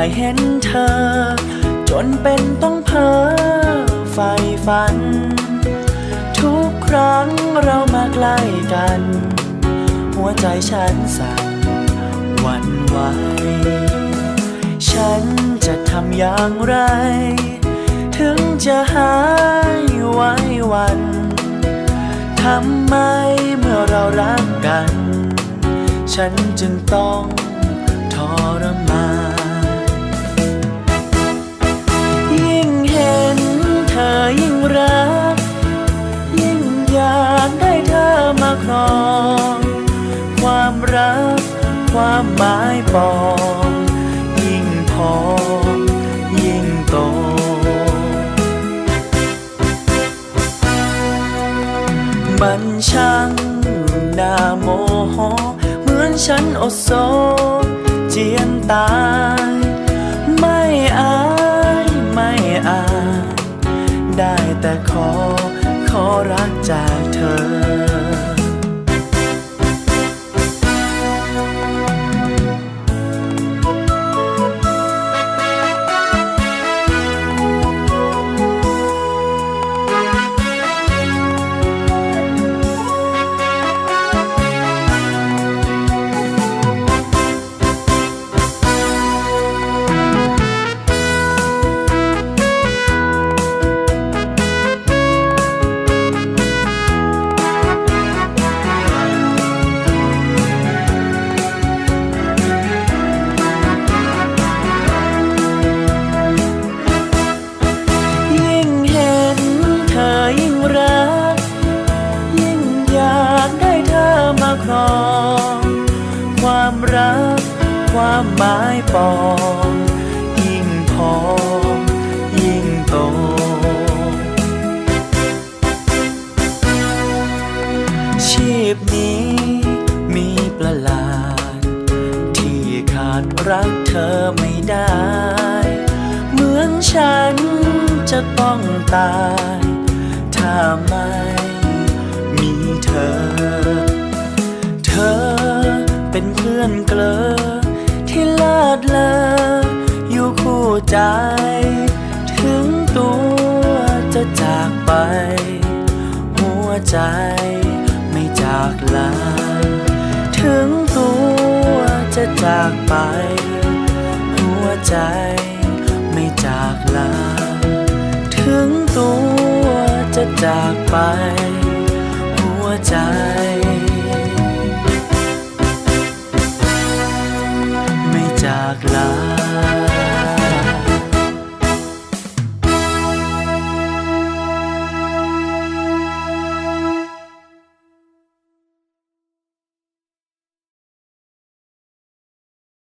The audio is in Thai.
ได้เห็นเป็นต้องเพ้อไฟฝัน ทุกครั้งเรามาใกล้กัน หัวใจฉันสั่นหวั่นไหวฉันจะทำอย่างไร ถึงจะหายไว้วันทำไมเมื่อเรารักกัน ฉันจึงต้องทรมาน ความหมายปองยิ่งพองยิ่งโตมันช่างน่าโมโหเหมือนฉันอดโซเจียนตายไม่อายไม่อาจได้แต่ขอขอรักจากเธอ ความหมายปองยิ่งพองยิ่งโตชีพนี้มีประหลาด ที่ขาดรักเธอไม่ได้ เหมือนฉันจะต้องตาย ถ้าไม่ ใจ ถึงตัวจะจากไป หัวใจไม่จากลา ถึงตัวจะจากไป หัวใจไม่จากลา ถึงตัวจะจากไป หัวใจไม่จากลา